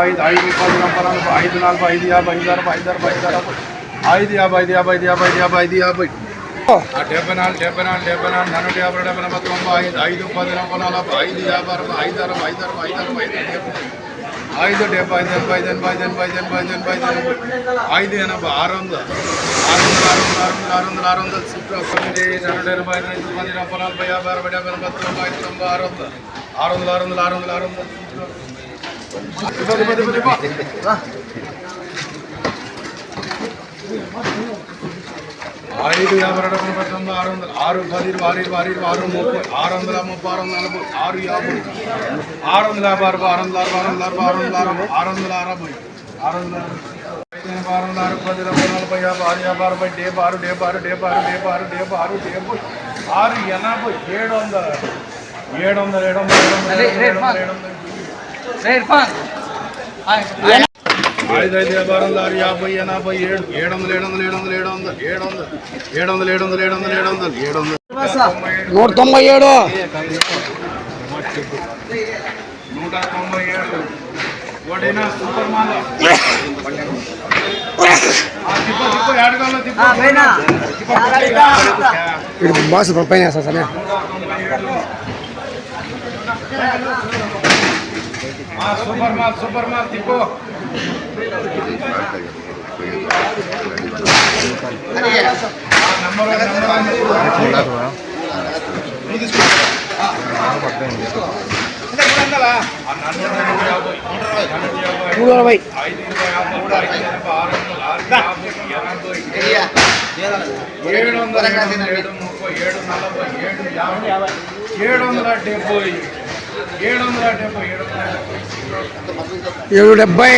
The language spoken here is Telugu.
ఐదు ఐదు పది నలభై నలభై ఐదు నలభై ఐదు యాభై ఐదు అరవై ఐదు అరవై ఐదు అరవై ఐదు యాభై ఐదు యాభై ఐదు యాభై ఐదు యాభై ఐదు యాభై ఆ డెబ్బై నాలుగు డెబ్బై నాలుగు డెబ్బై నాలుగు నూట యాభై డెబ్బై నలభై తొంభై ఐదు ఐదు పది నలభై నలభై ఐదు యాభై అరవై ఐదు అరవై ఐదు అరవై ఐదు అరవై ఐదు డెబ్బై ఐదు డెబ్బై ఐదు ఎనభై ఐదు ఎనభై ఐదు ఎనభై ఐదు ఎనభై ఐదు ఎనభై ఐదు ఎనభై ఐదు ఎనభై ఆరు వందలు ఆరు వందలు ఆరు వందలు ఆరు వందలు ఆరు వందలు సిక్స్ తొమ్మిది రెండు ఎనభై ఐదు పది నలభై నలభై యాభై అరవై డెబ్బై ఎనభై తొంభై ఐదు తొంభై ఆరు వందలు ఆరు వందలు ఆరు వందలు ఆరు వందలు ఆరు వందలు ఐదు యాభై రెండు వందల తొంభై ఆరు వందల ఆరు పది ఆరు ఇరవై ఆరు ఇరవై ఆరు ముప్పై ఆరు వందల ముప్పై ఆరు వందల నలభై ఆరు యాభై ఆరు వందల యాభై అరవై ఆరు వందల అరవై ఆరు వందల అరవై ఆరు వందల అరవై ఆరు వందల అరవై ఆరు వందల ఆరు పది ఇరవై నలభై యాభై ఆరు యాభై అరవై డెబ్బై ఆరు డెబ్బై ఆరు డెబ్బై ఆరు డెబ్బై ఆరు డెబ్బై ఆరు డెబ్బై ఆరు ఎనభై ఏడు వందల ఏడు వందల ఏడు వందల ఏడు వందల ఏడు వందల ఏడు వందల ఐదు ఐదు యాభై ఆరు యాభై ఎనభై ఏడు. ఏడు వందల ఏడు వందల ఏడు వందల ఏడు వందల ఏడు వందల ఏడు వందల ఏడు. వందల ఏడు. వందల ఏడు వందల ఏడు వందల నూట తొంభై ఏడు నూట తొంభై ఏడు సూపర్ మాల బాస్ పైన వేస్తా సమయం సూపర్ మాల్ సూపర్ మాల్ తిప్పు. మూడు అరవై ఏడు వందల ఏడు ఏడు వందల డెబ్బై ఏడు వందల ఏడు డెబ్బై